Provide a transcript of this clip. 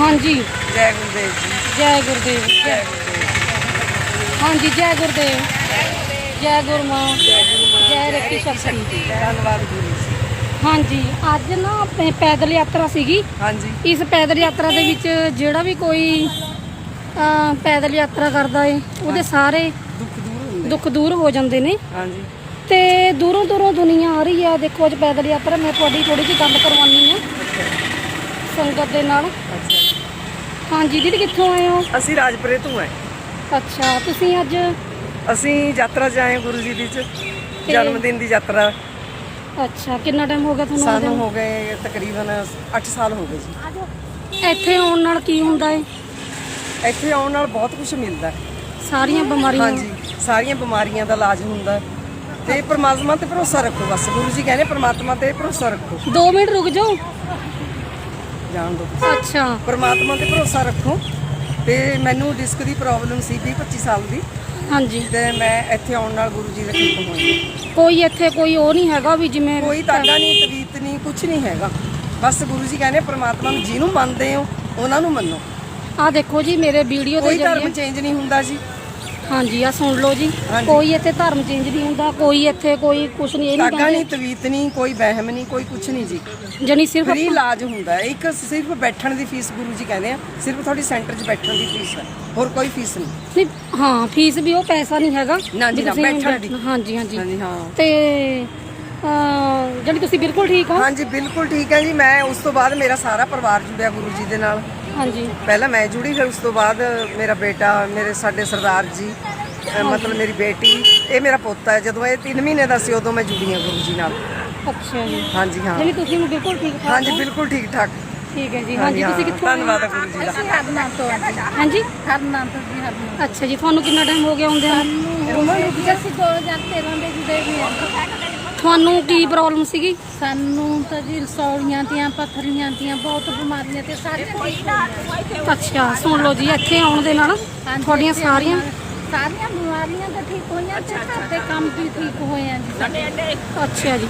ਹਾਂਜੀ। ਜੈ ਗੁਰਦੇਵ ਜੀ। ਜੈ ਗੁਰਦੇਵ ਜੈ ਜੈ ਗੁਰਦੇਵ। ਹਾਂਜੀ ਜੈ ਗੁਰਦੇਵ। ਜੈ ਗੁਰਮਾਂ। ਜੈ ਰੱਖੀ ਸ਼ਕਤੀ। ਧੰਨਵਾਦ ਗੁਰੂ ਜੀ। ਹਾਂਜੀ ਅੱਜ ਨਾ ਪੈ- ਪੈਦਲ ਯਾਤਰਾ ਸੀਗੀ। ਹਾਂਜੀ। ਇਸ ਪੈਦਲ ਯਾਤਰਾ ਦੇ ਵਿੱਚ ਜਿਹੜਾ ਵੀ ਕੋਈ ਅਹ, ਪੈਦਲ ਯਾਤਰਾ ਕਰਦਾ ਏ ਉਹਦੇ ਸਾਰੇ ਦੁੱਖ ਦੂਰ ਹੁੰਦੇ ਦੁੱਖ ਦੂਰ ਹੋ ਜਾਂਦੇ ਨੇ। ਹਾਂਜੀ। ਤੇ ਦੂਰੋਂ ਦੂਰੋਂ ਦੁਨੀਆ ਆ ਰਹੀ ਆ। ਦੇਖੋ ਅੱਜ ਪੈਦਲ ਯਾਤਰਾ ਮੈਂ ਤੁਹਾਡੀ ਥੋੜੀ ਜਿਹੀ ਗੱਲ ਕਰਵਾਉਣੀ ਆ ਸੰਗਤ ਦੇ ਨਾਲ। ਅੱਛਾ। ਜੀ। ਹਾਂਜੀ ਦੀਦੀ ਕਿੱਥੋਂ ਆਏ ਹੋ? ਅਸੀਂ ਰਾਜਪੁਰੇ ਤੋਂ ਹੈ ਅੱਛਾ ਤੁਸੀਂ ਅੱਜ? ਅਸੀਂ ਯਾਤਰਾ 'ਚ ਆਏ ਹਾਂ ਗੁਰੂ ਜੀ ਦੀ ਚ ਜਨਮ ਦਿਨ ਦੀ ਯਾਤਰਾ। ਅੱਛਾ ਕਿੰਨਾ ਟਾਈਮ ਹੋ ਗਿਆ ਤੁਹਾਨੂੰ ਆਉਂਦੇ ਸਾਨੂੰ ਨੂੰ? ਹੋ ਗਏ ਤਕਰੀਬਨ 8 ਸਾਲ ਹੋ ਗਏ ਜੀ। ਇੱਥੇ ਆਉਣ ਨਾਲ ਕੀ ਹੁੰਦਾ ਏ? ਇੱਥੇ ਆਉਣ ਨਾਲ ਬਹੁਤ ਕੁਝ ਮਿਲਦਾ ਹੈ। ਸਾਰੀਆਂ ਬਿਮਾਰੀਆਂ? ਹਾਂਜੀ ਸਾਰੀਆਂ ਬਿਮਾਰੀਆਂ ਦਾ ਇਲਾਜ ਹੁੰਦਾ ਹੈ। ਤੇ ਪ੍ਰਮਾਤਮਾ ਤੇ ਭਰੋਸਾ ਰੱਖੋ ਬਸ ਗੁਰੂ ਜੀ ਕਹਿੰਦੇ ਪ੍ਰਮਾਤਮਾ ਤੇ ਭਰੋਸਾ ਰੱਖੋ। 2 ਮਿੰਟ ਰੁਕ ਜਾਓ। ਜਾਣ ਦਿਓ ਅੱਛਾ। ਪਰਮਾਤਮਾ ਤੇ ਭਰੋਸਾ ਰੱਖੋ। ਤੇ ਮੈਨੂੰ ਡਿਸਕ ਦੀ ਪ੍ਰੋਬਲਮ ਸੀ 20 25 ਸਾਲ ਦੀ। ਹਾਂਜੀ। ਤੇ ਮੈਂ ਇੱਥੇ ਆਉਣ ਨਾਲ ਗੁਰੂ ਜੀ ਦੇ ਠੀਕ ਹੋਈ ਕੋਈ ਇੱਥੇ ਕੋਈ ਉਹ ਨਹੀਂ ਹੈਗਾ ਵੀ ਜਿਵੇਂ ਕੋਈ ਤਾਗਾ ਨਹੀਂ ਤਵੀਤ ਨਹੀਂ ਕੁਝ ਨਹੀਂ ਹੈਗਾ। ਬਸ ਗੁਰੂ ਜੀ ਕਹਿੰਦੇ ਪ੍ਰਮਾਤਮਾ ਨੂੰ ਜਿਹਨੂੰ ਮੰਨਦੇ ਹੋ ਉਹਨਾਂ ਨੂੰ ਮੰਨੋ। ਆ ਦੇਖੋ ਜੀ ਮੇਰੇ ਵੀਡੀਓ ਦੇ ਕੋਈ ਧਰਮ ਚੇਂਜ ਨਹੀਂ ਹੁੰਦਾ ਜੀ। ਹਾਂਜੀ ਆ ਸੁਣ ਲਓ ਜੀ। ਹਾਂਜੀ। ਕੋਈ ਇੱਥੇ ਧਰਮ ਚੇਂਜ ਨਹੀਂ ਹੁੰਦਾ ਕੋਈ ਇੱਥੇ ਕੋਈ ਕੁਛ ਨਹੀਂ ਇਹ ਨਹੀਂ ਤਾਗਾ ਨਹੀਂ ਕਹਿੰਦੇ ਤਵੀਤ ਨਹੀਂ ਕੋਈ ਵਹਿਮ ਨਹੀਂ ਕੋਈ ਕੁਝ ਨਹੀਂ ਜੀ। ਜਣੀ ਸਿਰਫ ਫ੍ਰੀ ਇਲਾਜ ਹੁੰਦਾ ਹੈ। ਇੱਕ ਸਿਰਫ ਬੈਠਣ ਦੀ ਫੀਸ ਗੁਰੂ ਜੀ ਕਹਿੰਦੇ ਆ ਸਿਰਫ ਤੁਹਾਡੀ ਸੈਂਟਰ 'ਚ ਬੈਠਣ ਦੀ ਫੀਸ ਹੈ ਹੋਰ ਕੋਈ ਫੀਸ ਨਹੀਂ। ਨਹੀਂ ਹਾਂ ਫੀਸ ਵੀ ਉਹ ਪੈਸਾ ਨਹੀਂ ਹੈਗਾ। ਨਾ ਜੀ, ਵੀ ਨਾ, ਤੁਸੀਂ ਬੈਠਣ ਦੀ। ਹਾਂਜੀ ਹਾਂਜੀ। ਹਾਂਜੀ ਹਾਂ। ਤੇ ਅਹ, ਜਾਣੀ ਤੁਸੀਂ ਬਿਲਕੁਲ ਠੀਕ ਹੋ? ਹਾਂਜੀ ਬਿਲਕੁਲ ਠੀਕ ਹੈ ਜੀ। ਮੈਂ ਉਸ ਤੋਂ ਬਾਅਦ ਮੇਰਾ ਸਾਰਾ ਪਰਿਵਾਰ ਜੁੜਿਆ ਗੁਰੂ ਜੀ ਦੇ ਨਾਲ। ਹਾਂਜੀ। ਪਹਿਲਾਂ ਮੈਂ ਜੁੜੀ ਫਿਰ ਉਸ ਤੋਂ ਬਾਅਦ ਮੇਰਾ ਬੇਟਾ ਮੇਰੇ ਸਾਡੇ ਸਰਦਾਰ ਜੀ ਮਤਲਬ ਮੇਰੀ ਬੇਟੀ ਇਹ ਮੇਰਾ ਪੋਤਾ ਹੈ। ਜਦੋਂ ਇਹ 3 ਮਹੀਨੇ ਦਾ ਸੀ ਉਦੋਂ ਮੈਂ ਜੁੜੀ ਹਾਂ ਗੁਰੂ ਜੀ ਨਾਲ। ਅੱਛਾ ਜੀ। ਹਾਂਜੀ ਹਾਂ। ਜਾਣੀ ਤੁਸੀਂ ਵੀ ਬਿਲਕੁਲ ਠੀਕ ਠਾਕ ਹਾਂਜੀ ਹੋ? ਬਿਲਕੁਲ ਠੀਕ ਠਾਕ। ਠੀਕ ਹੈ ਜੀ। ਹਾਂਜੀ ਤੁਸੀਂ ਕਿੱਥੋਂ ਆਏ? ਹੋ? ਧੰਨਵਾਦ ਹੈ ਗੁਰੂ ਜੀ ਦਾ। ਹਰਨਾ ਤੋਂ ਹਾਂਜੀ? ਹਰਨਾ ਤੋਂ ਜੀ ਹਰਨਾ ਅੱਛਾ ਜੀ ਤੁਹਾਨੂੰ ਕਿੰਨਾ ਟਾਈਮ ਹੋ ਗਿਆ ਆਉਂਦੇ ਨੂੰ? ਜੀ ਅਸੀਂ 2013 ਦੇ ਜੁੜੇ ਵੀ ਹਾਂ। ਤੁਹਾਨੂੰ ਕੀ ਪ੍ਰੋਬਲਮ ਸੀਗੀ? ਸਾਨੂੰ ਤਾਂ ਜੀ ਰਸੌਲੀਆਂ ਦੀਆਂ ਪੱਥਰੀਆਂ ਦੀਆਂ ਬਹੁਤ ਬਿਮਾਰੀਆਂ ਤੇ ਸਾਰੇ। ਅੱਛਾ ਸੁਣ ਲਓ ਜੀ ਇੱਥੇ ਆਉਣ ਦੇ ਨਾਲ ਤੁਹਾਡੀਆਂ ਸਾਰੀਆਂ ਸਾਰੀਆਂ ਬਿਮਾਰੀਆਂ ਤਾਂ ਠੀਕ ਹੋਈਆਂ ਤੇ ਘਰ ਦੇ ਕੰਮ ਵੀ ਠੀਕ ਹੋਏ ਆ ਜੀ। ਸਾਡੇ ਅੱਛਾ ਜੀ।